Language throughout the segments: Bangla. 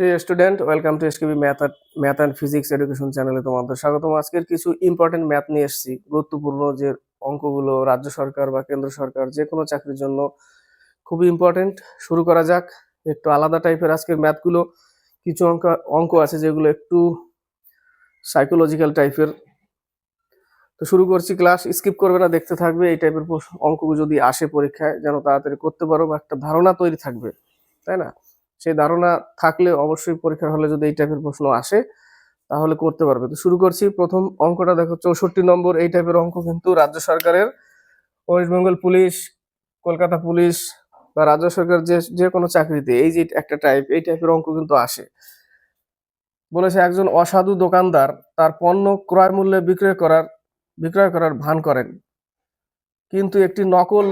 প্রিয় student welcome to SKB math math and physics education চ্যানেলে তোমাদের স্বাগতম। আজকের কিছু ইম্পর্টেন্ট ম্যাথ নিয়ে এসেছি। গুরুত্বপূর্ণ যে অঙ্কগুলো রাজ্য সরকার বা কেন্দ্র সরকার যে কোনো চাকরির জন্য খুবই ইম্পর্টেন্ট শুরু করা যাক। একটু আলাদা টাইপের আজকের ম্যাথগুলো কিছু অঙ্ক অঙ্ক আছে যেগুলো একটু সাইকোলজিক্যাল টাইপের তো শুরু করছি ক্লাস স্কিপ করবে না, দেখতে থাকবে। এই টাইপের অঙ্কগুলো যদি আসে পরীক্ষায়, যেন তাড়াতাড়ি করতে পারো বা একটা ধারণা তৈরি থাকবে। তাই না? সেই ধারণা থাকলে অবশ্যই পরীক্ষার হলে যদি এই টাইপের প্রশ্ন আসে, তাহলে করতে পারবে। তো শুরু করছি, প্রথম অঙ্কটা দেখো, চৌষট্টি নম্বর, এই টাইপের অঙ্ক কিন্তু রাজ্য সরকারের, West Bengal police, Kolkata police বা রাজ্য সরকার যে যে কোনো চাকরিতে, এই যে একটা টাইপ এই টাইপের অঙ্ক কিন্তু আসে। বলেছে, একজন অসাধু দোকানদার, তার পণ্য ক্রয় মূল্যে বিক্রয় করার বিক্রয় করার ভান করেন। কিন্তু একটি নকল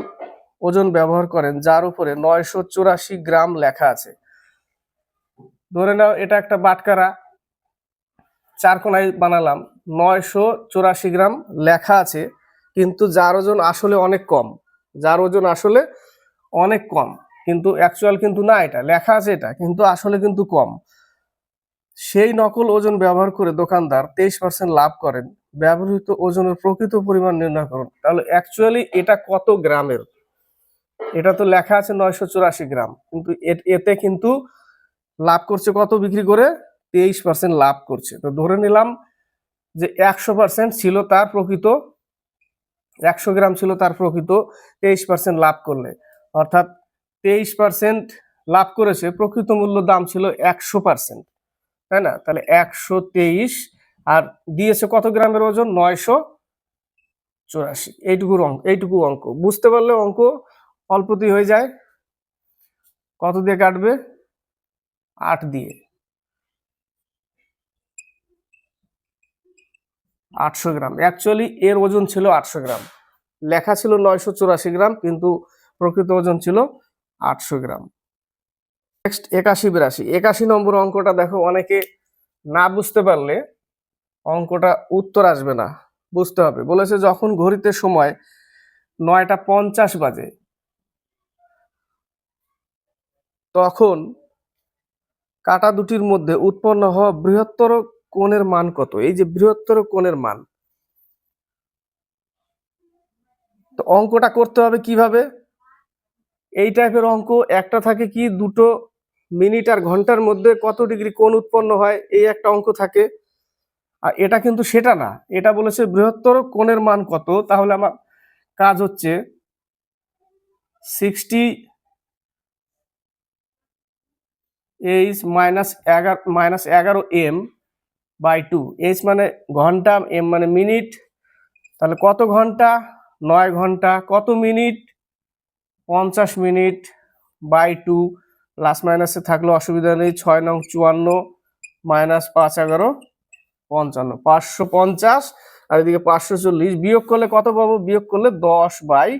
ওজন ব্যবহার করেন, যার উপরে নয়শো চুরাশি গ্রাম লেখা আছে। ধরে নাও এটা একটা বাটকারা। চার কোনায় বানালাম। নয়শো চুরাশি গ্রাম লেখা আছে, কিন্তু যার ওজন আসলে অনেক কম। যার ওজন আসলে অনেক কম। কিন্তু অ্যাকচুয়াল কিন্তু না এটা, লেখা আছে এটা, কিন্তু আসলে কিন্তু কম। সেই নকল ওজন ব্যবহার করে দোকানদার তেইশ পার্সেন্ট লাভ করেন। ব্যবহৃত ওজনের প্রকৃত পরিমাণ নির্ণয় করুন। তাহলে অ্যাকচুয়ালি এটা কত গ্রামের? এটা তো লেখা আছে নয়শো চুরাশি গ্রাম, কিন্তু এতে কিন্তু লাভ করছে কত বিক্রি করে? তেইশ পার্সেন্ট লাভ করছে। তো ধরে নিলাম যে একশো পার্সেন্ট ছিল তার প্রকৃত, একশো গ্রাম ছিল তার প্রকৃত, তেইশ পার্সেন্ট লাভ করলে। অর্থাৎ তেইশ পার্সেন্ট লাভ করেছে, প্রকৃত মূল্য দাম ছিল একশো পার্সেন্ট তাই না? তাহলে একশো তেইশ আর দিয়েছে কত গ্রামের ওজন? নয়শো চুরাশি। এইটুকুর অঙ্ক এইটুকু অঙ্ক। বুঝতে পারলে অঙ্ক অল্পতেই হয়ে যায়। কত দিয়ে কাটবে? আট দিয়ে। আটশো গ্রাম। অ্যাকচুয়ালি এর ওজন ছিল আটশো গ্রাম। লেখা ছিল নয়শো চুরাশি গ্রাম, কিন্তু প্রকৃত ওজন ছিল আটশো গ্রাম। নেক্সট একাশি, বিরাশি। একাশি নম্বর অঙ্কটা দেখো, অনেকে না বুঝতে পারলে অঙ্কটা উত্তর আসবে না। বুঝতে হবে। বলেছে, যখন ঘড়িতে সময় নয়টা পঞ্চাশ বাজে, তখন কাটা দুটির মধ্যে উৎপন্ন হওয়া বৃহত্তর কোণের মান কত? এই যে বৃহত্তর কোণের মান। তো অঙ্কটা করতে হবে কীভাবে? এই টাইপের অঙ্ক, একটা থাকে কি, দুটো মিনিট আর ঘণ্টার মধ্যে কত ডিগ্রি কোণ উৎপন্ন হয়, এই একটা অঙ্ক থাকে। আর এটা কিন্তু সেটা না, এটা বলেছে বৃহত্তর কোণের মান কত, তাহলে আমার কাজ হচ্ছে সিক্সটি এইচ মাইনাস এগারো মাইনাস এগারো এম বাই টু এইচ মানে ঘণ্টা এম মানে মিনিট তাহলে কত ঘণ্টা? নয় ঘণ্টা। কত মিনিট পঞ্চাশ মিনিট বাই টু প্লাস মাইনাসে থাকলে অসুবিধা নেই। ছয় নং চুয়ান্ন মাইনাস পাঁচ এগারো, পঞ্চান্ন। পাঁচশো পঞ্চাশ আর এদিকে পাঁচশো চল্লিশ। বিয়োগ করলে কত পাবো? বিয়োগ করলে দশ বাই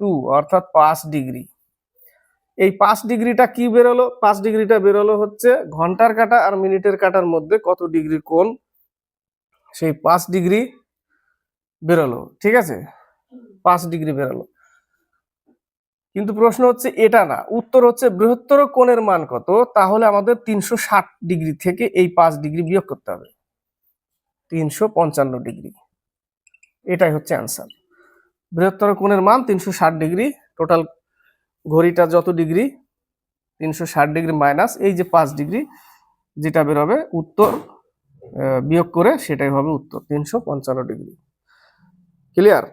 টু অর্থাৎ পাঁচ ডিগ্রি এই পাঁচ ডিগ্রিটা কি বেরোলো? পাঁচ ডিগ্রিটা বেরোলো হচ্ছে ঘণ্টার কাটা আর মিনিটের কাটার মধ্যে কত ডিগ্রি কোণ? সেই পাঁচ ডিগ্রি বেরোলো, ঠিক আছে? পাঁচ ডিগ্রি বেরোলো। কিন্তু প্রশ্ন হচ্ছে এটা না, উত্তর হচ্ছে বৃহত্তর কোণের মান কত? তাহলে আমাদের তিনশো ষাট ডিগ্রি থেকে এই পাঁচ ডিগ্রি বিয়োগ করতে হবে। তিনশো পঞ্চান্ন ডিগ্রি। এটাই হচ্ছে অ্যান্সার। বৃহত্তর কোণের মান তিনশো ষাট ডিগ্রি, টোটাল ঘড়িটা যত ডিগ্রি, তিনশো ষাট ডিগ্রি মাইনাস, এই যে পাঁচ ডিগ্রি যেটা বেরোবে উত্তর বিয়োগ করে সেটাই হবে উত্তর, তিনশো পঞ্চান্ন ডিগ্রি। ক্লিয়ার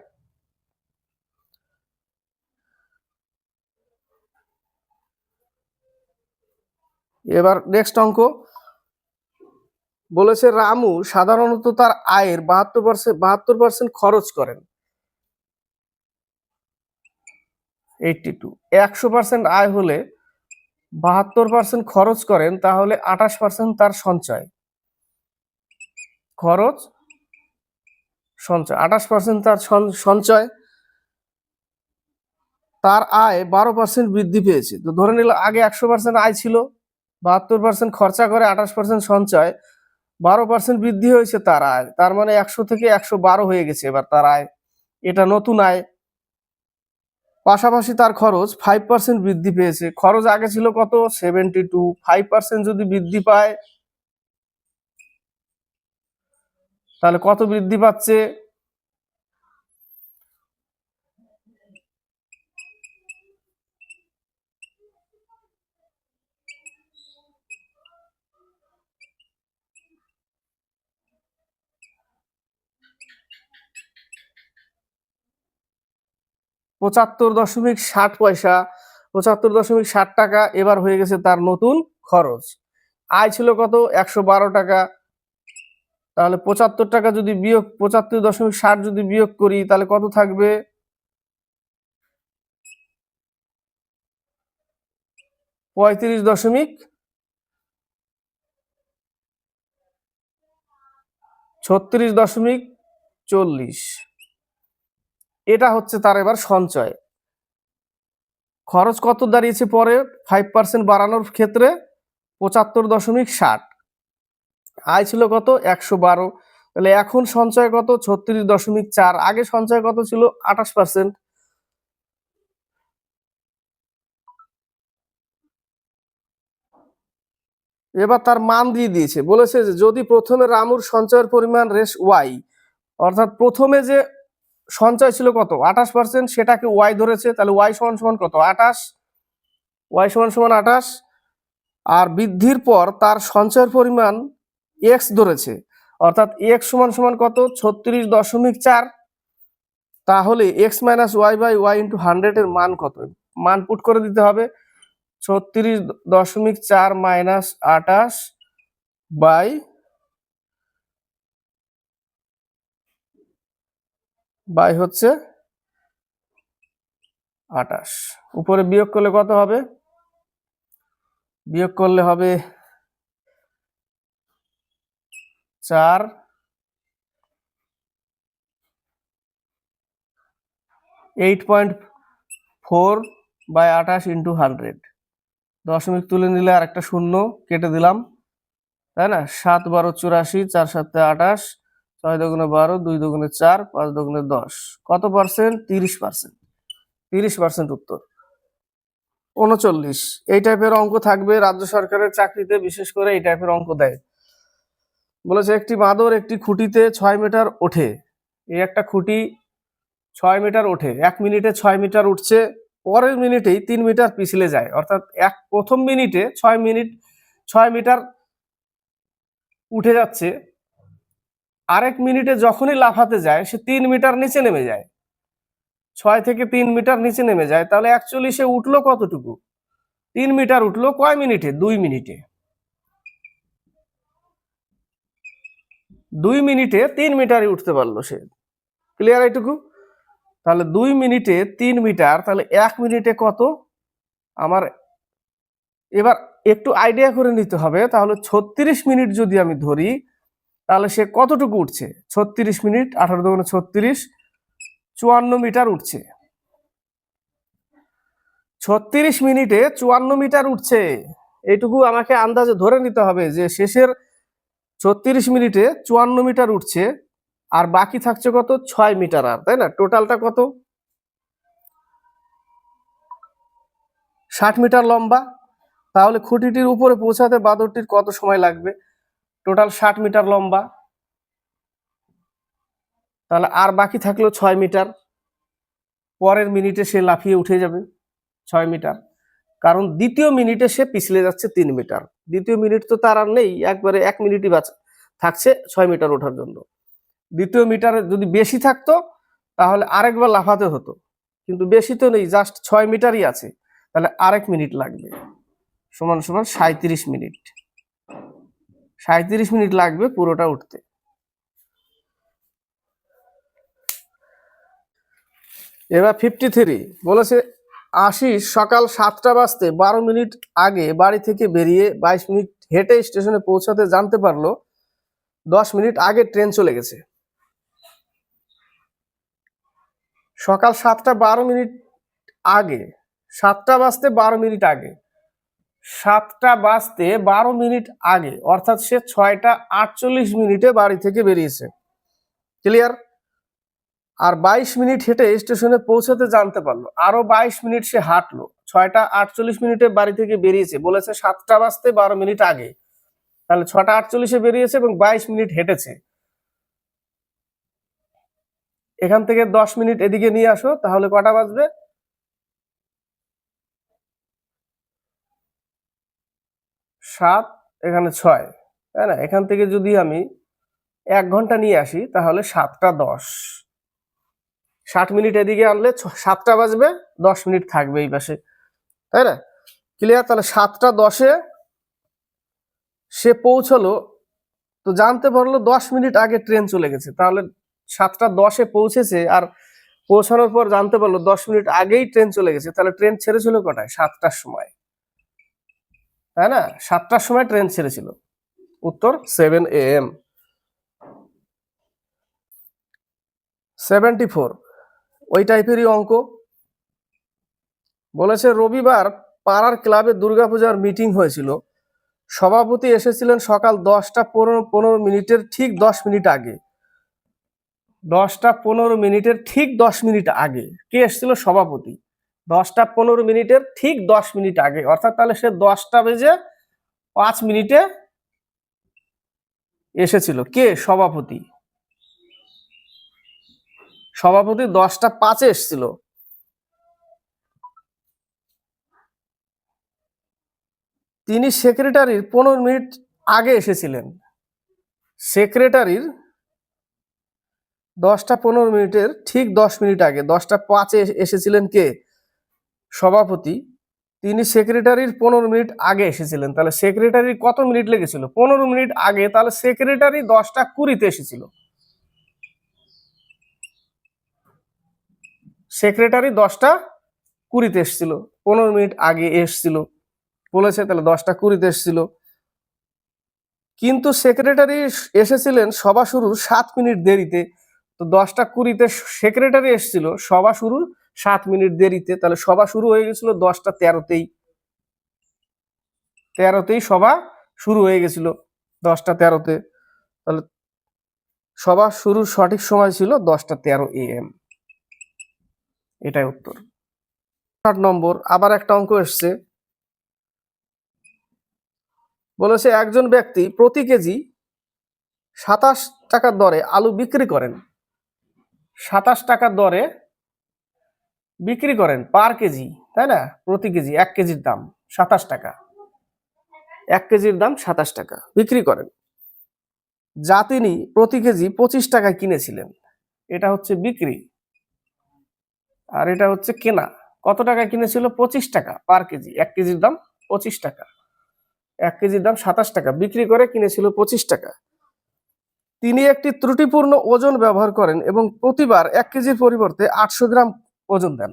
এবার নেক্সট অঙ্ক। বলেছে রামু সাধারণত তার আয়ের বাহাত্তর পার্সেন্ট বাহাত্তর পার্সেন্ট খরচ করেন। এইটটি টু একশো পার্সেন্ট আয় হলে বাহাত্তর পার্সেন্ট খরচ করেন, তাহলে আঠাশ পার্সেন্ট তার সঞ্চয়। খরচ, সঞ্চয়, আঠাশ পার্সেন্ট তার সঞ্চয়, তার আয় বারো পার্সেন্ট বৃদ্ধি পেয়েছে। তো ধরে নিল আগে একশো পার্সেন্ট আয় ছিল, বাহাত্তর পার্সেন্ট খরচা করে আঠাশ পার্সেন্ট সঞ্চয়, বারো পার্সেন্ট বৃদ্ধি হয়েছে তার আয়। তার মানে একশো থেকে একশো বারো হয়ে গেছে এবার তার আয়। এটা নতুন আয়। পাশাপাশি তার খরচ ফাইভ পার্সেন্ট বৃদ্ধি পেয়েছে। খরচ আগে ছিল কত? সেভেন্টি টু ফাইভ পার্সেন্ট যদি বৃদ্ধি পায়, তাহলে কত বৃদ্ধি পাচ্ছে? পঁচাত্তর দশমিক ষাট পয়সা, পঁচাত্তর দশমিক ষাট টাকা এবার হয়ে গেছে তার নতুন খরচ। আয় ছিল কত? একশো বারো টাকা। তাহলে পঁচাত্তর টাকা যদি বিয়োগ, পঁচাত্তর দশমিক ষাট যদি বিয়োগ করি, তাহলে কত থাকবে? পঁয়ত্রিশ দশমিক, ছত্রিশ দশমিক চল্লিশ। এটা হচ্ছে তার এবার সঞ্চয়। খরচ কত দাঁড়িয়েছে পরে? ফাইভ পার্সেন্ট বাড়ানোর ক্ষেত্রে পঁচাত্তর দশমিক ষাট। আয় ছিল কত? একশো বারো। তাহলে এখন সঞ্চয় কত? ছত্রিশ দশমিক চার। আগে সঞ্চয় কত ছিল? আঠাশ পার্সেন্ট এবার তার মান দিয়ে দিয়েছে। বলেছে যে, যদি প্রথমে রামুর সঞ্চয়ের পরিমাণ রেস ওয়াই, অর্থাৎ প্রথমে যে সঞ্চয় ছিল কত? আঠাশ পার্সেন্ট সেটাকে ওয়াই ধরেছে, তাহলে ওয়াই সমান সমান কত? আঠাশ ওয়াই সমান সমান আঠাশ, আর বৃদ্ধির পর তার সঞ্চয়ের পরিমাণ এক্স ধরেছে। অর্থাৎ এক্স সমান সমান কত? ছত্রিশ দশমিক চার। তাহলে X minus Y by Y into হান্ড্রেডের মান কত? মান পুট করে দিতে হবে। ছত্রিশ দশমিক চার মাইনাস আঠাশ বাই বাই হচ্ছে আটাশ উপরে বিয়োগ করলে কত হবে? বিয়োগ করলে হবে চার। এইট পয়েন্ট ফোর বাই আঠাশ ইন্টু হান্ড্রেড। দশমিক তুলে নিলে আর একটা শূন্য কেটে দিলাম, তাই না? সাত বারো চুরাশি, চার সাতে আঠাশ ছয় দগুণে বারো, দুই দগুণে চার, পাঁচ দগুণে দশ। কত পার্সেন্ট তিরিশ পার্সেন্ট তিরিশ পার্সেন্ট উত্তর। উনচল্লিশ। এই টাইপের অঙ্ক থাকবে রাজ্য সরকারের চাকরিতে, বিশেষ করে এই টাইপের অঙ্ক দেয়। বলেছে, একটি বাঁদর একটি খুঁটিতে ছয় মিটার ওঠে। এই একটা খুঁটি ছয় মিটার ওঠে। এক মিনিটে ছয় মিটার উঠছে, পরের মিনিটেই তিন মিটার পিছলে যায়। অর্থাৎ এক, প্রথম মিনিটে ছয় মিনিট, ছয় মিটার উঠে যাচ্ছে। আরেক মিনিটে যখনই লাফাতে যায়, সে তিন মিটার নিচে নেমে যায়। ছয় থেকে তিন মিটার নিচে নেমে যায়, তাহলে অ্যাকচুয়ালি সে উঠল কতটুকু? তিন মিটার উঠল কয় মিনিটে? দুই মিনিটে। দুই মিনিটে তিন মিটারই উঠতে পারল সে। ক্লিয়ার এইটুকু? তাহলে দুই মিনিটে তিন মিটার, তাহলে এক মিনিটে কত? আমার এবার একটু আইডিয়া করে নিতে হবে, তাহলে ছত্রিশ মিনিট যদি আমি ধরি তাহলে সে কতটুকু উঠছে? ছত্রিশ মিনিট, আঠারো দোকানে ছত্রিশ, চুয়ান্ন মিটার উঠছে। ছত্রিশ মিনিটে চুয়ান্ন মিটার উঠছে। এইটুকু আমাকে আন্দাজে ধরে নিতে হবে যে শেষের ছত্রিশ মিনিটে চুয়ান্ন মিটার উঠছে আর বাকি থাকছে কত? ছয় মিটার আর, তাই না? টোটালটা কত? ষাট মিটার লম্বা। তাহলে খুঁটিটির উপরে পৌঁছাতে বাদরটির কত সময় লাগবে? টোটাল ষাট মিটার লম্বা। তাহলে আর বাকি থাকল ছয় মিটার। পরের মিনিটে সে লাফিয়ে উঠে যাবে ছয় মিটার। কারণ দ্বিতীয় মিনিটে সে পিছলে যাচ্ছে তিন মিটার। দ্বিতীয় মিনিট তো তার আর নেই, একবারে এক মিনিটই বাঁচ, থাকছে ছয় মিটার ওঠার জন্য। দ্বিতীয় মিটারে যদি বেশি থাকতো, তাহলে আরেকবার লাফাতে হতো। কিন্তু বেশি তো নেই জাস্ট ছয় মিটারই আছে। তাহলে আরেক মিনিট লাগবে। সমান সমান সাঁত্রিশ মিনিট। সাঁত্রিশ মিনিট লাগবে পুরোটা উঠতে। এবার ফিফটি থ্রি বলেছে আশিস সকাল সাতটা বাজতে বারো মিনিট আগে বাড়ি থেকে বেরিয়ে বাইশ মিনিট হেঁটে স্টেশনে পৌঁছাতে জানতে পারল দশ মিনিট আগে ট্রেন চলে গেছে। সকাল সাতটা বারো মিনিট আগে, সাতটা বাজতে বারো মিনিট আগে সাতটা বাজতে বারো মিনিট আগে, অর্থাৎ সে ছয়টা আটচল্লিশ মিনিটে বাড়ি থেকে বেরিয়েছে। ক্লিয়ার আর বাইশ মিনিট হেঁটে স্টেশনে পৌঁছাতে জানতে পারল। আরও বাইশ মিনিট সে হাঁটলো। ছয়টা আটচল্লিশ মিনিটে বাড়ি থেকে বেরিয়েছে। বলেছে সাতটা বাজতে বারো মিনিট আগে। তাহলে ছটা আটচল্লিশে বেরিয়েছে এবং বাইশ মিনিট হেঁটেছে। এখান থেকে দশ মিনিট এদিকে নিয়ে আসো, তাহলে কটা বাজবে? সাত, এখানে ছয়, তাই না? এখান থেকে যদি আমি এক ঘণ্টা নিয়ে আসি, তাহলে সাতটা দশ। ষাট মিনিট এদিকে আনলে সাতটা বাজবে, দশ মিনিট থাকবে এই পাশে, তাই না? ক্লিয়ার তাহলে সাতটা দশে সে পৌঁছলো, তো জানতে পারল দশ মিনিট আগে ট্রেন চলে গেছে, তাহলে সাতটা দশে পৌঁছেছে আর পৌঁছানোর পর জানতে পারল দশ মিনিট আগেই ট্রেন চলে গেছে, তাহলে ট্রেন ছেড়েছিল কটায়? সাতটার সময়। তাই না? সাতটার সময় ট্রেন ছেড়েছিল। উত্তর seven A M seventy four ওই টাইপেরই অঙ্ক। বলেছে, রবিবার পাড়ার ক্লাবে দুর্গাপূজার মিটিং হয়েছিল। সভাপতি এসেছিলেন সকাল দশটা পনেরো পনেরো মিনিটের ঠিক দশ মিনিট আগে। দশটা পনেরো মিনিটের ঠিক দশ মিনিট আগে। কে এসেছিল? সভাপতি। দশটা পনেরো মিনিটের ঠিক দশ মিনিট আগে, অর্থাৎ তাহলে সে দশটা বেজে পাঁচ মিনিটে এসেছিল। কে? সভাপতি। সভাপতি দশটা পাঁচে এসেছিল। তিনি সেক্রেটারির পনেরো মিনিট আগে এসেছিলেন। সেক্রেটারির দশটা পনেরো মিনিটের ঠিক দশ মিনিট আগে, দশটা পাঁচে এসেছিলেন কে? সভাপতি, তিনি সেক্রেটারির পনেরো মিনিট আগে এসেছিলেন। তাহলে সেক্রেটারির কত মিনিট লেগেছিল? পনেরো মিনিট আগে তাহলে সেক্রেটারি দশটা কুড়িতে এসেছিল। সেক্রেটারি দশটা কুড়িতে এসেছিল। পনেরো মিনিট আগে এসেছিল। বলেছে তাহলে দশটা কুড়িতে এসেছিল। কিন্তু সেক্রেটারি এসেছিলেন সভা শুরুর সাত মিনিট দেরিতে। তো দশটা কুড়িতে সেক্রেটারি এসেছিল, সভা শুরুর সাত মিনিট দেরিতে, তাহলে সভা শুরু হয়ে গেছিল দশটা তেরোতেই। তেরোতেই সভা শুরু হয়ে গেছিল দশটা তেরোতে। তাহলে সভা শুরুর সঠিক সময় ছিল দশটা তেরো এ এম। এটাই উত্তর। আট নম্বর, আবার একটা অঙ্ক এসছে। বলেছে, একজন ব্যক্তি প্রতি কেজি সাতাশ টাকার দরে আলু বিক্রি করেন। সাতাশ টাকার দরে বিক্রি করেন পার কেজি, তাই না? প্রতি কেজি এক কেজির দাম সাতাশ টাকা। এক কেজির দাম সাতাশ টাকা বিক্রি করেন। যা তিনি প্রতি কেজি পঁচিশ টাকায় কিনেছিলেন, এটা হচ্ছে বিক্রি। আর এটা হচ্ছে কেনা। কত টাকায় কিনেছিল? পঁচিশ টাকা পার কেজি। এক কেজির দাম পঁচিশ টাকা। এক কেজির দাম সাতাশ টাকা বিক্রি করে কিনেছিল পঁচিশ টাকা। তিনি একটি ত্রুটিপূর্ণ ওজন ব্যবহার করেন এবং প্রতিবার এক কেজির পরিবর্তে আটশো গ্রাম ওজন দেন।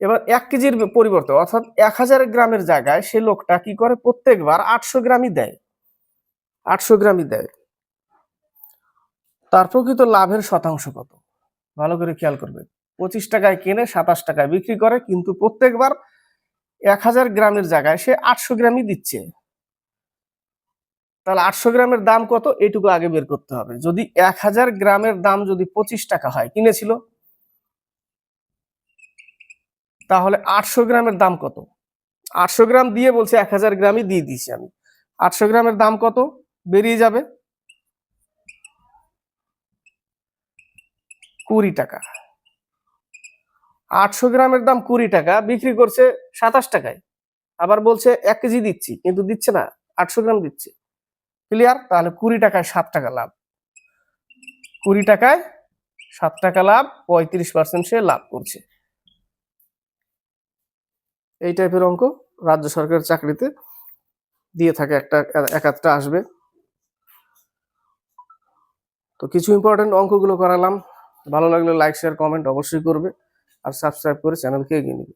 এবার এক কেজির পরিবর্তে, অর্থাৎ এক হাজার গ্রামের জায়গায় সে লোকটা কি করে? প্রত্যেকবার আটশো গ্রামই দেয়। আটশো গ্রামই দেয়। তার প্রকৃত লাভের শতাংশ কত? ভালো করে খেয়াল করবে। পঁচিশ টাকায় কিনে, সাতাশ টাকায় বিক্রি করে, কিন্তু প্রত্যেকবার এক হাজার গ্রামের জায়গায় সে আটশো গ্রামই দিচ্ছে। তাহলে আটশো গ্রামের দাম কত? এটুকু আগে বের করতে হবে। যদি এক হাজার গ্রামের দাম যদি পঁচিশ টাকা হয়, কিনেছিল? তাহলে আটশো গ্রামের দাম কত? আটশো গ্রাম দিয়ে বলছে এক হাজার গ্রামই দিয়ে দিয়েছি আমি। আটশো গ্রামের দাম কত? বেরিয়ে যাবে কুড়ি টাকা। আটশো গ্রামের দাম কুড়ি টাকা, বিক্রি করছে সাতাশ টাকায়। আবার বলছে এক কেজি দিচ্ছি, কিন্তু দিচ্ছে না, আটশো গ্রাম দিচ্ছে। ক্লিয়ার তাহলে কুড়ি টাকায় সাত টাকা লাভ। কুড়ি টাকায় সাত টাকা লাভ, পঁয়ত্রিশ পার্সেন্ট সে লাভ করছে। এই টাইপের অঙ্ক রাজ্য সরকারের চাকরিতে দিয়ে থাকে একটা, এক আসবে। তো কিছু ইম্পর্টেন্ট অঙ্কগুলো করালাম। ভালো লাগলে লাইক শেয়ার কমেন্ট অবশ্যই করবে। আর সাবস্ক্রাইব করে চ্যানেলকে এগিয়ে নেবে।